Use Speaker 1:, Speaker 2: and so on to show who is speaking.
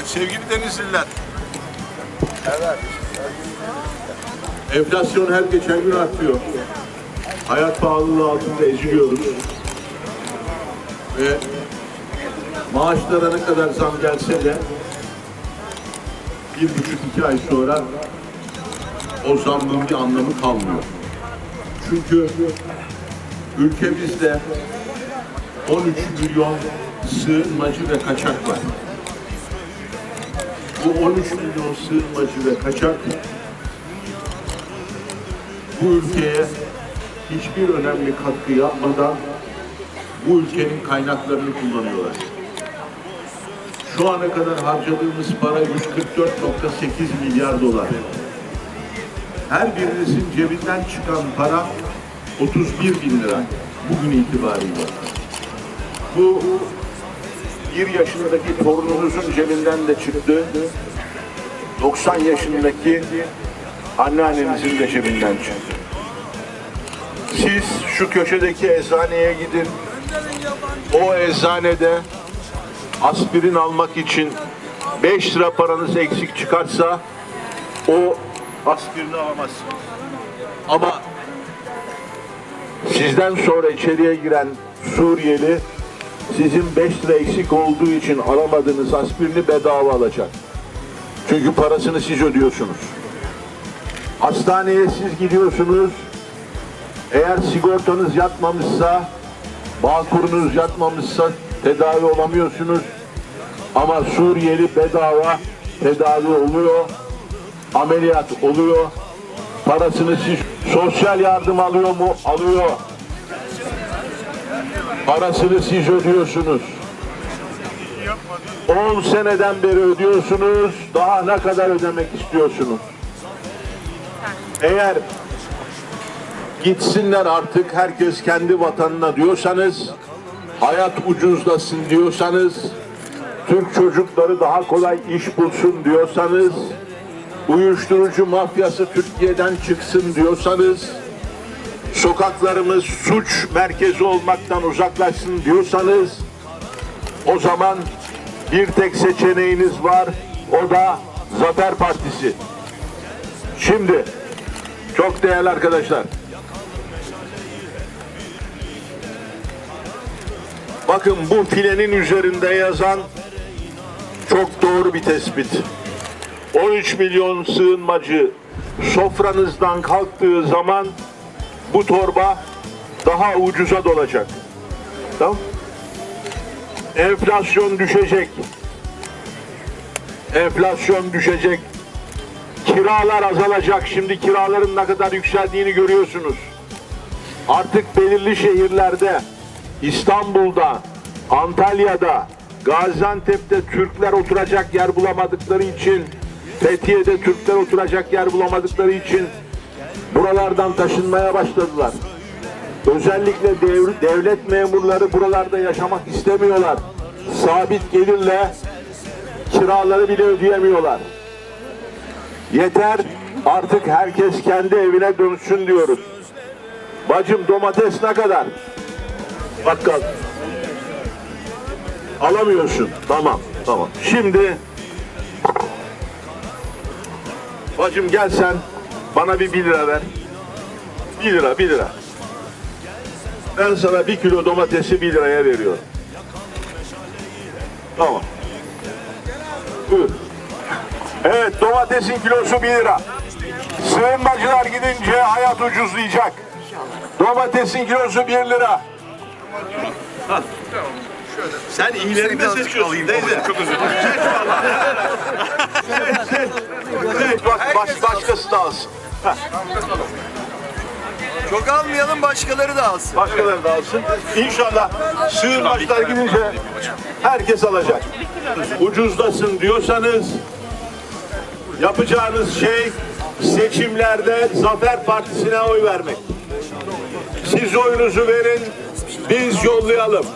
Speaker 1: Sevgili Denizliler,
Speaker 2: Enflasyon her geçen gün artıyor. Hayat pahalılığı altında eziliyoruz. Ve maaşlara ne kadar zam gelse de bir buçuk iki ay sonra o zammın bir anlamı kalmıyor. Çünkü ülkemizde 13 milyon sığınmacı ve kaçak var. Bu 13 milyon sığınmacı ve kaçak bu ülkeye hiçbir önemli katkı yapmadan bu ülkenin kaynaklarını kullanıyorlar. Şu ana kadar harcadığımız para 144.8 milyar dolar. Her birinizin cebinden çıkan para 31 bin lira bugün itibariyle. Bu bir yaşındaki torununuzun cebinden de çıktı. 90 yaşındaki anneannenizin de cebinden çıktı. Siz şu köşedeki eczaneye gidin. O eczanede aspirin almak için 5 lira paranız eksik çıkarsa o aspirini alamazsınız. Ama sizden sonra içeriye giren Suriyeli sizin 5 lira eksik olduğu için alamadığınız aspirini bedava alacak. Çünkü parasını siz ödüyorsunuz. Hastaneye siz gidiyorsunuz. Eğer sigortanız yatmamışsa, bağkurunuz yatmamışsa tedavi olamıyorsunuz. Ama Suriyeli bedava tedavi oluyor. Ameliyat oluyor. Parasını siz sosyal yardım alıyor mu? Alıyor. Parasını siz ödüyorsunuz. 10 seneden beri ödüyorsunuz. Daha ne kadar ödemek istiyorsunuz? Eğer gitsinler artık herkes kendi vatanına diyorsanız, hayat ucuzlasın diyorsanız, Türk çocukları daha kolay iş bulsun diyorsanız, uyuşturucu mafyası Türkiye'den çıksın diyorsanız, sokaklarımız suç merkezi olmaktan uzaklaşsın diyorsanız, o zaman bir tek seçeneğiniz var, o da Zafer Partisi. Şimdi çok değerli arkadaşlar. Bakın bu filenin üzerinde yazan çok doğru bir tespit. 13 milyon sığınmacı sofranızdan kalktığı zaman bu torba daha ucuza dolacak. Tamam? Enflasyon düşecek. Enflasyon düşecek. Kiralar azalacak. Şimdi kiraların ne kadar yükseldiğini görüyorsunuz. Artık belirli şehirlerde, İstanbul'da, Antalya'da, Gaziantep'te Türkler oturacak yer bulamadıkları için, Fethiye'de Türkler oturacak yer bulamadıkları için buralardan taşınmaya başladılar. Özellikle dev- devlet memurları buralarda yaşamak istemiyorlar. Sabit gelirle kiraları bile ödeyemiyorlar. Yeter artık herkes kendi evine dönsün diyoruz. Bacım domates ne kadar? Bakkal. Alamıyorsun. Tamam, tamam. Şimdi bacım gel sen bana bir 1 lira ver. 1 lira, 1 lira. Ben sana bir kilo domatesi 1 liraya veriyorum. Tamam. Buyur. Evet domatesin kilosu 1 lira. Sığınmacılar gidince hayat ucuzlayacak. Domatesin kilosu 1 lira.
Speaker 1: Sen iyilerini de seçiyorsun teyze. Çok özür
Speaker 2: Evet, bak baş, başkası da alsın.
Speaker 3: Çok almayalım başkaları da alsın.
Speaker 2: Başkaları da alsın. İnşallah sığınmacılar gidince herkes alacak. Ucuzlasın diyorsanız yapacağınız şey seçimlerde Zafer Partisi'ne oy vermek. Siz oyunuzu verin, biz yollayalım.